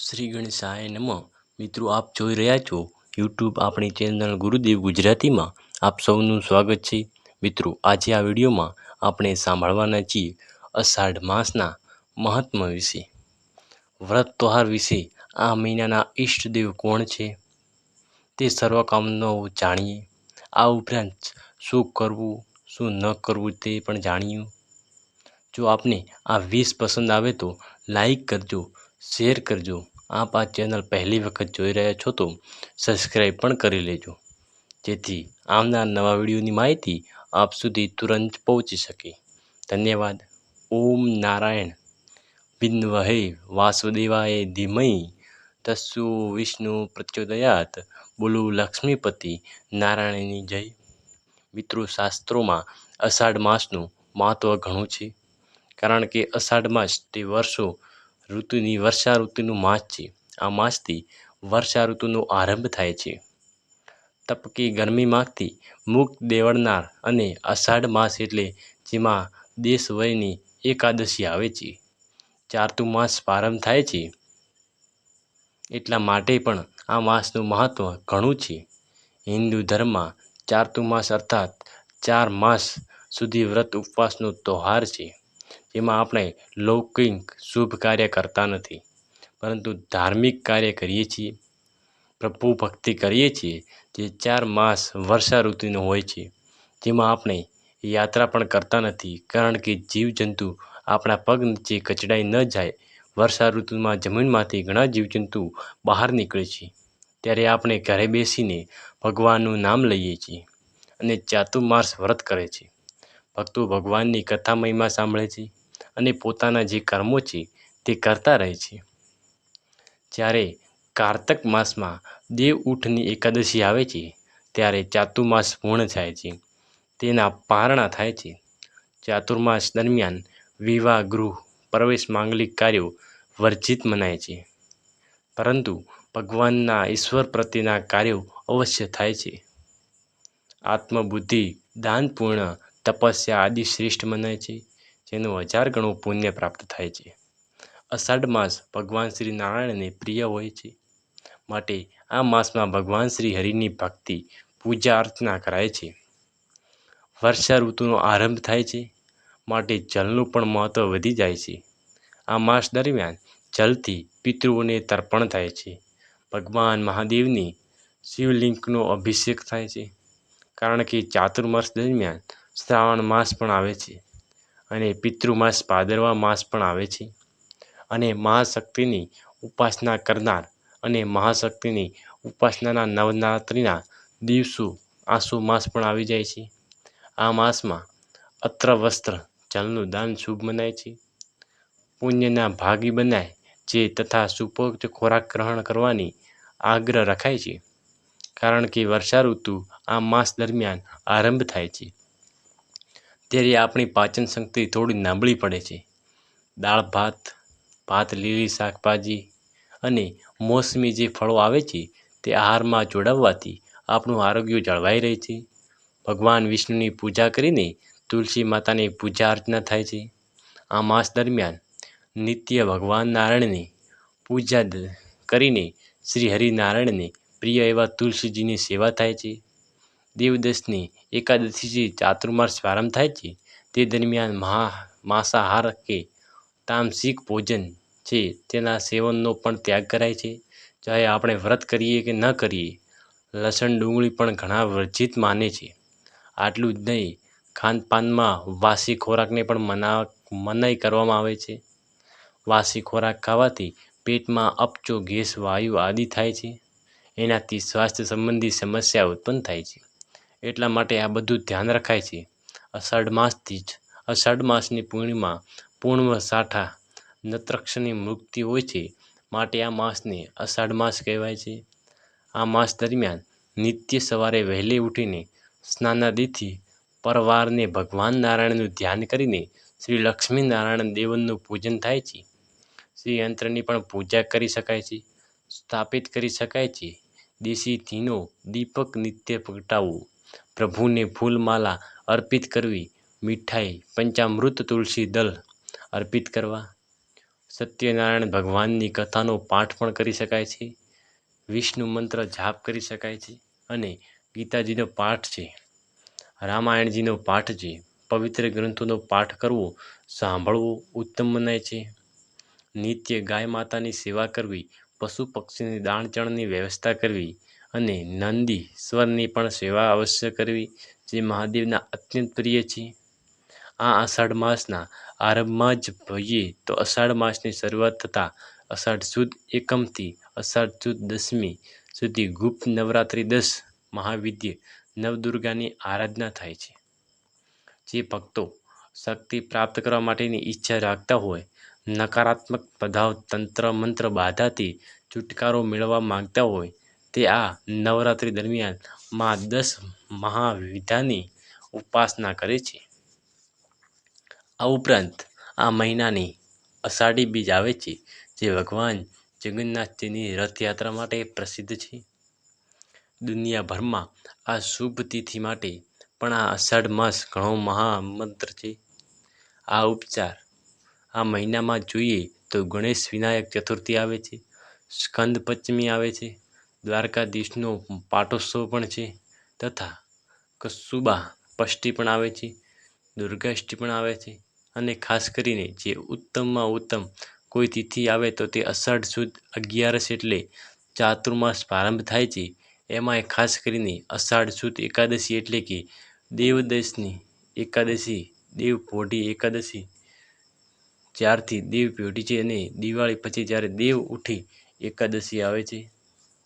શ્રી ગણેશાય નમઃ. મિત્રો, આપ જોઈ રહ્યા છો યુટ્યુબ આપણી ચેનલ ગુરુદેવ ગુજરાતીમાં. આપ સૌનું સ્વાગત છે. મિત્રો, આજે આ વિડીયોમાં આપણે સાંભળવાના છીએ અષાઢ માસના મહાત્મ્ય વિશે. વ્રત તહેવાર વિશે આ મહિનાના ઈષ્ટદેવ કોણ છે? તે સર્વકામનો જાણીએ. આ ઉપરાંત શું કરવું, શું ન કરવું તે પણ જાણ્યું જો આપને આ વીસ પસંદ આવે તો લાઈક કરજો શેર કરજો. આપ આ ચેનલ પહેલી વખત જોઈ રહ્યા છો તો સબસ્ક્રાઈબ પણ કરી લેજો. જેથી આવનાર નવા વિડીયોની માહિતી આપ સુધી તુરંત પહોંચી શકે. ધન્યવાદ. ઓમ નારાયણ. વિદ્મહે વાસુદેવાય ધીમય તસ્સુ વિષ્ણુ પ્રચોદયાત. બોલો લક્ષ્મીપતિ નારાયણની જય. મિત્રો, શાસ્ત્રોમાં અષાઢ માસનું મહત્ત્વ ઘણું છે. કારણ કે અષાઢ માસ તે વર્ષો ઋતુની વર્ષા ઋતુનું માસ છે. આ માસથી વર્ષા ઋતુનો આરંભ થાય છે. તપકી ગરમીમાંથી મુક્ત દેવળનાર અને અષાઢ માસ એટલે જેમાં દેશ વયની એકાદશી આવે છે. ચારતું માસ પ્રારંભ થાય છે. એટલા માટે પણ આ માસનું મહત્ત્વ ઘણું છે. હિન્દુ ધર્મમાં ચારતું માસ અર્થાત ચાર માસ સુધી વ્રત ઉપવાસનો તહેવાર છે. જેમાં આપણે લૌકિક શુભ કાર્ય કરતા નથી. પરંતુ ધાર્મિક કાર્ય કરીએ છીએ. પ્રભુ ભક્તિ કરીએ છીએ જે ચાર માસ વર્ષા ઋતુનો હોય છે. જેમાં આપણે યાત્રા પણ કરતા નથી. કારણ કે જીવજંતુ આપણા પગ નીચે કચડાઈ ન જાય. વર્ષા ઋતુમાં જમીનમાંથી ઘણા જીવજંતુ બહાર નીકળે છે. ત્યારે આપણે ઘરે બેસીને ભગવાનનું નામ લઈએ છીએ અને ચાતુર્માસ વ્રત કરે છે. ભક્તો ભગવાનની કથા મહિમા સાંભળે છે. અને પોતાના જે કર્મો છે તે કરતા રહે છે. જ્યારે કારતક માસમાં દેવ ઉઠની એકાદશી આવે છે, ત્યારે ચાતુર્માસ પૂર્ણ થાય છે. તેના પારણા થાય છે. ચાતુર્માસ દરમિયાન વિવાહ ગૃહ, પ્રવેશ માંગલિક કાર્યો વર્જિત મનાય છે. પરંતુ ભગવાનના ઈશ્વર પ્રત્યેના કાર્યો અવશ્ય થાય છે. આત્મબુદ્ધિ, દાનપૂર્ણ, તપસ્યા આદિ શ્રેષ્ઠ મનાય છે. જેનું હજાર ગણું પુણ્ય પ્રાપ્ત થાય છે. અષાઢ માસ ભગવાન શ્રી નારાયણને પ્રિય હોય છે. માટે આ માસમાં ભગવાન શ્રી હરિની ભક્તિ પૂજા અર્ચના કરાય છે. વર્ષા ઋતુનો આરંભ થાય છે. માટે જલનું પણ મહત્ત્વ વધી જાય છે. આ માસ દરમિયાન જલથી પિતૃઓને તર્પણ થાય છે. ભગવાન મહાદેવની શિવલિંગનો અભિષેક થાય છે. કારણ કે ચાતુર્માસ દરમિયાન શ્રાવણ માસ પણ આવે છે. અને પિતૃમાસ ભાદરવા માસ પણ આવે છે. અને મહાશક્તિની ઉપાસના કરનાર અને મહાશક્તિની ઉપાસનાના નવરાત્રિના દિવસો આસુ માસ પણ આવી જાય છે. આ માસમાં અત્ર વસ્ત્ર જલનું દાન શુભ મનાય છે. પુણ્યના ભાગી બનાય છે તથા સુપોક્ત ખોરાક ગ્રહણ કરવાની આગ્રહ રખાય છે. કારણ કે વર્ષા ઋતુ આ માસ દરમિયાન આરંભ થાય છે. ત્યારે આપણી પાચન શક્તિ થોડી નબળી પડે છે. દાળ, ભાત ભાત, લીલી શાકભાજી અને મોસમી જે ફળો આવે છે, તે આહારમાં જોડાવવાથી આપણું આરોગ્ય જળવાઈ રહે છે. ભગવાન વિષ્ણુની પૂજા કરીને તુલસી માતાની પૂજા અર્ચના થાય છે. આ માસ દરમિયાન નિત્ય ભગવાન નારાયણની પૂજા કરીને શ્રી હરિનારાયણની પ્રિય એવા તુલસીજીની સેવા થાય છે. દેવદસની એકાદશીથી ચાતુર્માસ પ્રારંભ થાય છે. તે દરમિયાન મહા માંસાહાર કે તામસિક ભોજન છે તેના સેવનનો પણ ત્યાગ કરાય છે. ચાહે આપણે વ્રત કરીએ કે ન કરીએ, લસણ ડુંગળી પણ ઘણા વર્જિત માને છે. આટલું જ નહીં, ખાનપાનમાં વાસી ખોરાકને પણ મના મનાઈ કરવામાં આવે છે. વાસી ખોરાક ખાવાથી પેટમાં અપચો, ગેસ, વાયુ આદિ થાય છે. એનાથી સ્વાસ્થ્ય સંબંધી સમસ્યા ઉત્પન્ન થાય છે. એટલા માટે આ બધું ધ્યાન રખાય છે. અષાઢ માસથી જ, અષાઢ માસની પૂર્ણિમા પૂર્ણ સાઠા નત્રક્ષની મુક્તિ હોય છે માટે આ માસને અષાઢ માસ કહેવાય છે. આ માસ દરમિયાન નિત્ય સવારે વહેલી ઉઠીને સ્નાનાદિથી પરવારને ભગવાન નારાયણનું ધ્યાન કરીને શ્રી લક્ષ્મી નારાયણ દેવનનું પૂજન થાય છે. શ્રી યંત્રની પણ પૂજા કરી શકાય છે, સ્થાપિત કરી શકાય છે. દેશી ધીનો દીપક નિત્ય પ્રગટાવવું પ્રભુને ફૂલમાલા અર્પિત કરવી, મીઠાઈ, પંચામૃત, તુલસી, દલ અર્પિત કરવા. સત્યનારાયણ ભગવાનની કથાનો પાઠ પણ કરી શકાય છે. વિષ્ણુ મંત્ર જાપ કરી શકાય છે અને ગીતાજીનો પાઠ છે. રામાયણજીનો પાઠ છે. પવિત્ર ગ્રંથોનો પાઠ કરવો સાંભળવો ઉત્તમ મનાય છે. નિત્ય ગાય માતાની સેવા કરવી, પશુ પક્ષીની દાણચણની વ્યવસ્થા કરવી અને નંદી સ્વરની પણ સેવા અવશ્ય કરવી, જે મહાદેવના અત્યંત પ્રિય છે. આ અષાઢ માસના આરંભમાં જ જોઈએ તો અષાઢ માસની શરૂઆત થતાં અષાઢ સુદ એકમથી અષાઢ સુદ દસમી સુધી ગુપ્ત નવરાત્રિ દસ મહાવિદ્ય નવદુર્ગાની આરાધના થાય છે. જે ભક્તો શક્તિ પ્રાપ્ત કરવા માટેની ઈચ્છા રાખતા હોય, નકારાત્મક પ્રભાવ તંત્ર મંત્ર બાધાથી છુટકારો મેળવવા માંગતા હોય તે આ નવરાત્રિ દરમિયાનમાં દસ મહાવિદ્યાની ઉપાસના કરે છે. આ ઉપરાંત આ મહિનાની અષાઢી બીજ આવે છે, જે ભગવાન જગન્નાથજીની રથયાત્રા માટે પ્રસિદ્ધ છે. દુનિયાભરમાં આ શુભ તિથિ માટે પણ આ અષાઢ માસ ઘણો મહામંત્ર છે. આ ઉપચાર આ મહિનામાં જોઈએ તો ગણેશ વિનાયક ચતુર્થી આવે છે, સ્કંદ પંચમી આવે છે દ્વારકાધીશનો પાટોત્સવ પણ છે તથા કસુબા પષ્ટી પણ આવે છે દુર્ગાષ્ટી પણ આવે છે અને ખાસ કરીને જે ઉત્તમમાં ઉત્તમ કોઈ તિથિ આવે તો તે અષાઢ સુદ અગિયારસ એટલે ચાતુર્માસ પ્રારંભ થાય છે. એમાંય ખાસ કરીને અષાઢ સુદ એકાદશી એટલે કે દેવદશની એકાદશી, દેવ પોઢી એકાદશી જ્યારથી દેવ પેઢી છે અને દિવાળી પછી જ્યારે દેવ ઉઠી એકાદશી આવે છે.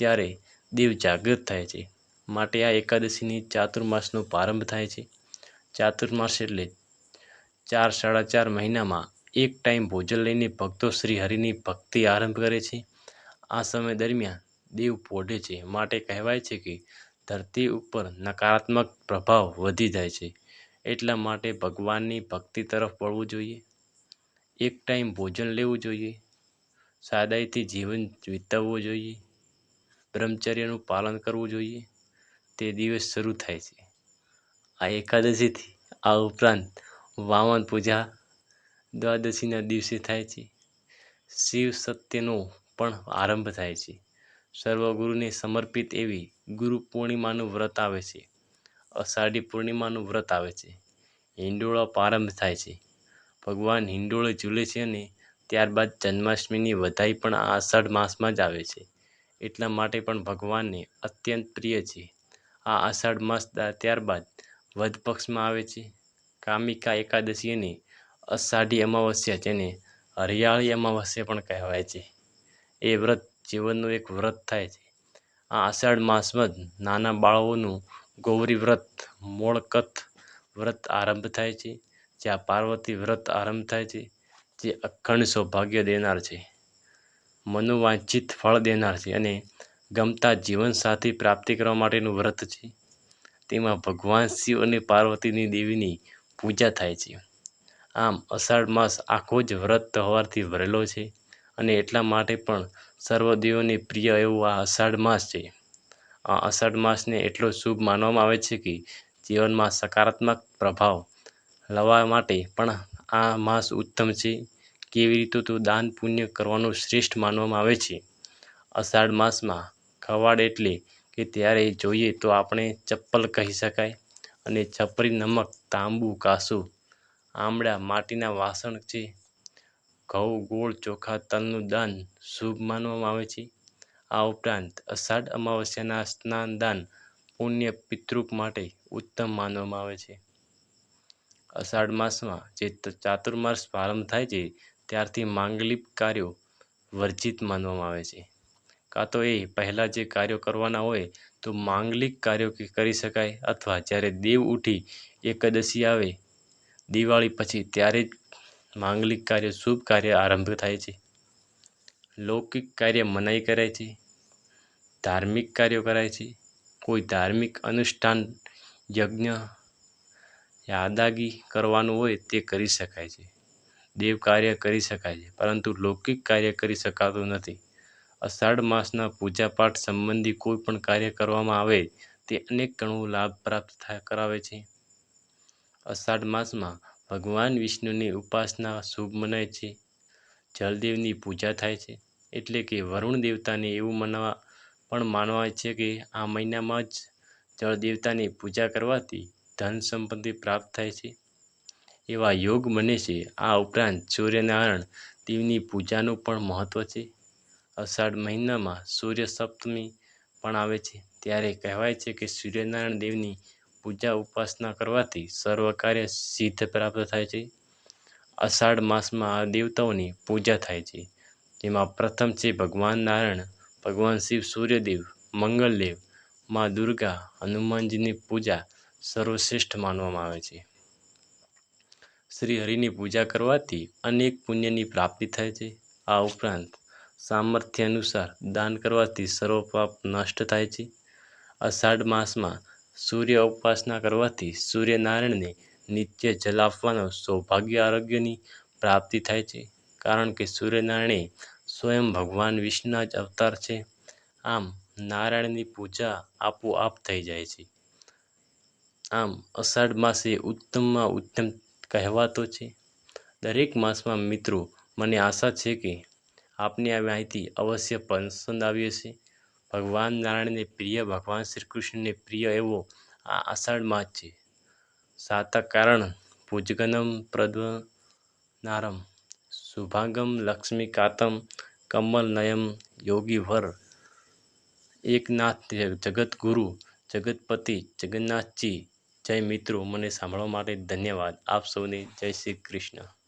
ત્યારે દેવ જાગૃત થાય છે. માટે આ એકાદશીની ચાતુર્માસનો પ્રારંભ થાય છે. ચાતુર્માસ એટલે ચાર, સાડા ચાર મહિનામાં એક ટાઈમ ભોજન લઈને ભક્તો શ્રી હરિની ભક્તિ આરંભ કરે છે. આ સમય દરમિયાન દેવ પોઢે છે. માટે કહેવાય છે કે ધરતી ઉપર નકારાત્મક પ્રભાવ વધી જાય છે. એટલા માટે ભગવાનની ભક્તિ તરફ વળવું જોઈએ. એક ટાઈમ ભોજન લેવું જોઈએ. સાદાઈથી જીવન વિતાવવું જોઈએ. બ્રહ્મચર્યનું પાલન કરવું જોઈએ, તે દિવસ શરૂ થાય છે. આ એકાદશીથી આ ઉપરાંત વામન પૂજા દ્વાદશીના દિવસે થાય છે. શિવ સત્યનો પણ આરંભ થાય છે. સર્વગુરુને સમર્પિત એવી ગુરુ પૂર્ણિમાનું વ્રત આવે છે. અષાઢી પૂર્ણિમાનું વ્રત આવે છે. હિંડોળો પ્રારંભ થાય છે. ભગવાન હિંડોળે ઝૂલે છે અને ત્યારબાદ જન્માષ્ટમીની વધાઈ પણ આષાઢ માસમાં જ આવે છે. એટલા માટે પણ ભગવાનને અત્યંત પ્રિય છે. આ અષાઢ માસ ત્યારબાદ વધ પક્ષમાં આવે છે. કામિકા એકાદશી અને અષાઢી અમાવસ્યા જેને હરિયાળી અમાવસ્યા પણ કહેવાય છે. એ વ્રત જીવનનું એક વ્રત થાય છે. આ અષાઢ માસમાં જ નાના બાળકોનું ગૌરી વ્રત, મોળકથ વ્રત આરંભ થાય છે. જ્યાં પાર્વતી વ્રત આરંભ થાય છે. જે અખંડ સૌભાગ્ય દેનાર છે. મનોવાંછિત ફળ દેનાર છે અને ગમતા જીવનસાથી પ્રાપ્તિ કરવા માટેનું વ્રત છે. તેમાં ભગવાન શિવ અને પાર્વતીની દેવીની પૂજા થાય છે. આમ અષાઢ માસ આખો જ વ્રત તહેવારથી ભરેલો છે અને એટલા માટે પણ સર્વદેવોને પ્રિય એવું આ અષાઢ માસ છે. આ અષાઢ માસને એટલો શુભ માનવામાં આવે છે કે જીવનમાં સકારાત્મક પ્રભાવ લાવવા માટે પણ આ માસ ઉત્તમ છે. કેવી રીતે તો દાન પુણ્ય કરવાનું શ્રેષ્ઠ માનવામાં આવે છે? અષાઢ માસમાં ખવાડ એટલે કે ત્યારે જોઈએ તો આપણે ચપ્પલ કહી શકાય અને છપરી નમક, તાંબુ, કાસું, આમળા, માટીના વાસણ છે. ઘઉં, ગોળ, ચોખા, તલનું દાન શુભ માનવામાં આવે છે. આ ઉપરાંત અષાઢ અમાવસ્યાના સ્નાન દાન પુણ્ય પિતૃક માટે ઉત્તમ માનવામાં આવે છે. અષાઢ માસમાં જે ચાતુર્માસ પ્રારંભ થાય છે ત્યારથી માંગલિક કાર્યો વર્જિત માનવામાં આવે છે. કાં તો એ પહેલાં જે કાર્યો કરવાના હોય તો માંગલિક કાર્યો કરી શકાય અથવા જ્યારે દેવ ઉઠી એકાદશી આવે, દિવાળી પછી ત્યારે જ માંગલિક કાર્ય શુભ કાર્ય આરંભ થાય છે. લૌકિક કાર્ય મનાઈ કરાય છે. ધાર્મિક કાર્યો કરાય છે. કોઈ ધાર્મિક અનુષ્ઠાન, યજ્ઞ, યાદાગી કરવાનું હોય તે કરી શકાય છે. દેવ કાર્ય કરી શકાય છે, પરંતુ લૌકિક કાર્ય કરી શકાતું નથી. અષાઢ માસના પૂજાપાઠ સંબંધી કોઈ પણ કાર્ય કરવામાં આવે, તે અનેક ગણું લાભ પ્રાપ્ત થાય કરાવે છે. અષાઢ માસમાં ભગવાન વિષ્ણુની ઉપાસના શુભ મનાય છે. જળદેવની પૂજા થાય છે, એટલે કે વરુણ દેવતાને એવું મનાવા, પણ માનવાય છે કે આ મહિનામાં જ જળ દેવતાની પૂજા કરવાથી ધન સંપત્તિ પ્રાપ્ત થાય છે. એવા યોગ બને છે. આ ઉપરાંત સૂર્યનારાયણ દેવની પૂજાનું પણ મહત્ત્વ છે. અષાઢ મહિનામાં સૂર્ય સપ્તમી પણ આવે છે. ત્યારે કહેવાય છે કે સૂર્યનારાયણ દેવની પૂજા ઉપાસના કરવાથી સર્વ કાર્ય સિદ્ધ પ્રાપ્ત થાય છે. અષાઢ માસમાં આ દેવતાઓની પૂજા થાય છે. જેમાં પ્રથમ છે ભગવાન નારાયણ, ભગવાન શિવ સૂર્યદેવ, મંગલદેવ, મા દુર્ગા, હનુમાનજીની પૂજા સર્વશ્રેષ્ઠ માનવામાં આવે છે. શ્રી હરિની પૂજા કરવાથી અનેક પુણ્યની પ્રાપ્તિ થાય છે. આ ઉપરાંત સામર્થ્ય અનુસાર દાન કરવાથી સર્વ પાપ નષ્ટ થાય છે. અષાઢ માસમાં સૂર્ય ઉપાસના કરવાથી સૂર્યનારાયણને નિત્ય જલ આપવાનો સૌભાગ્ય આરોગ્યની પ્રાપ્તિ થાય છે. કારણ કે સૂર્યનારાયણે સ્વયં ભગવાન વિષ્ણુના જ અવતાર છે. આમ નારાયણની પૂજા આપોઆપ થઈ જાય છે. આમ અષાઢ માસે ઉત્તમમાં ઉત્તમ કહેવાતો છે. દરેક માસમાં મિત્રો, મને આશા છે કે આપને આ માહિતી અવશ્ય પસંદ આવી હશે. ભગવાન નારાયણને પ્રિય, ભગવાન શ્રી કૃષ્ણને પ્રિય એવો આ અષાઢ માસ છે. સાતકારણ પૂજગનમ પ્રદ્વનારમ, શુભાંગમ લક્ષ્મીકાતમ કમલનયમ યોગીવર એકનાથ જગતગુરુ જગતપતિ, જગન્નાથજી જય મિત્રો મને સાંભળવા માટે ધન્યવાદ. આપ સૌને જય શ્રી કૃષ્ણ.